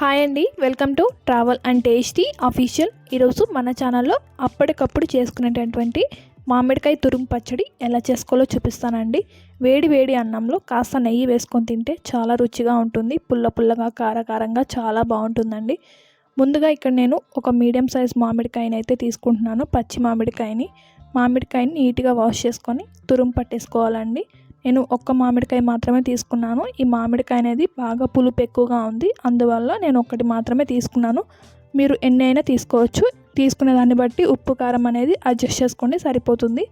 Hi అండి welcome to travel and tasty official ఈరోజు మన ఛానల్లో అప్పటికప్పుడు చేసుకునేటటువంటి మామిడికాయ తురుము పచ్చడి ఎలా చేసుకోవాలో చూపిస్తానండి. వేడి వేడి అన్నంలో కాస్త నెయ్యి వేసుకొని తింటే చాలా రుచిగా ఉంటుంది పుల్ల పుల్లగా కారకారంగా చాలా బాగుంటుందండి. ముందుగా ఇక్కడ నేను ఒక మీడియం సైజ్ మామిడికాయని అయితే తీసుకుంటున్నాను పచ్చి మామిడికాయని. మామిడికాయని నీట్గా వాష్ చేసుకొని తురుము పట్టేసుకోవాలండి. నేను ఒక్క మామిడికాయ మాత్రమే తీసుకున్నాను. ఈ మామిడికాయ అనేది బాగా పులుపు ఎక్కువగా ఉంది. అందువల్ల నేను ఒకటి మాత్రమే తీసుకున్నాను. మీరు ఎన్ని అయినా తీసుకోవచ్చు. తీసుకునే దాన్ని బట్టి ఉప్పు కారం అనేది అడ్జస్ట్ చేసుకోండి సరిపోతుంది.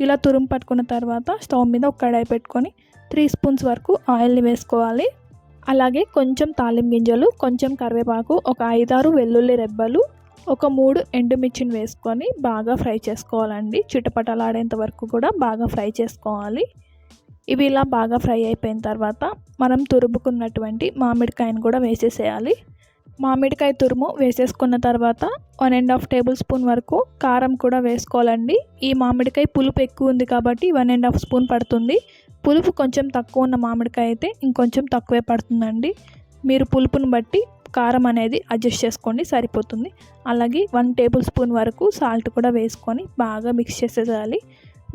ఇలా తురుం పట్టుకున్న తర్వాత స్టవ్ మీద ఒక కడాయి పెట్టుకొని త్రీ స్పూన్స్ వరకు ఆయిల్ని వేసుకోవాలి. అలాగే కొంచెం తాలిం గింజలు కొంచెం కరివేపాకు ఒక ఐదారు వెల్లుల్లి రెబ్బలు ఒక మూడు ఎండుమిర్చిని వేసుకొని బాగా ఫ్రై చేసుకోవాలండి. చిటపటలాడేంత వరకు కూడా బాగా ఫ్రై చేసుకోవాలి. ఇవి ఇలా బాగా ఫ్రై అయిపోయిన తర్వాత మనం తురుముకున్నటువంటి మామిడికాయను కూడా వేసేసేయాలి. మామిడికాయ తురుము వేసేసుకున్న తర్వాత one and half tablespoon వరకు కారం కూడా వేసుకోవాలండి. ఈ మామిడికాయ పులుపు ఎక్కువ ఉంది కాబట్టి వన్ అండ్ హాఫ్ స్పూన్ పడుతుంది. పులుపు కొంచెం తక్కువ ఉన్న మామిడికాయ అయితే ఇంకొంచెం తక్కువే పడుతుందండి. మీరు పులుపును బట్టి కారం అనేది అడ్జస్ట్ చేసుకోండి సరిపోతుంది. అలాగే వన్ టేబుల్ స్పూన్ వరకు సాల్ట్ కూడా వేసుకొని బాగా మిక్స్ చేసేయాలి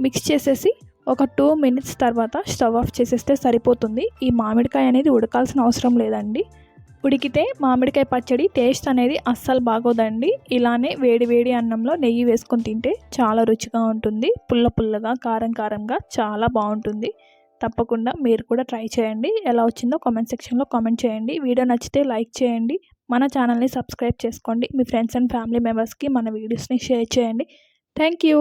మిక్స్ చేసేసి ఒక టూ మినిట్స్ తర్వాత స్టవ్ ఆఫ్ చేసేస్తే సరిపోతుంది. ఈ మామిడికాయ అనేది ఉడకాల్సిన అవసరం లేదండి. ఉడికితే మామిడికాయ పచ్చడి టేస్ట్ అనేది అస్సలు బాగోదండి. ఇలానే వేడి వేడి అన్నంలో నెయ్యి వేసుకొని తింటే చాలా రుచిగా ఉంటుంది. పుల్ల పుల్లగా కారం కారంగా చాలా బాగుంటుంది. తప్పకుండా మీరు కూడా ట్రై చేయండి. ఎలా వచ్చిందో కామెంట్ సెక్షన్లో కామెంట్ చేయండి. వీడియో నచ్చితే లైక్ చేయండి. మన ఛానల్ని సబ్స్క్రైబ్ చేసుకోండి. మీ ఫ్రెండ్స్ అండ్ ఫ్యామిలీ మెంబర్స్కి మన వీడియోస్ని షేర్ చేయండి. Thank you.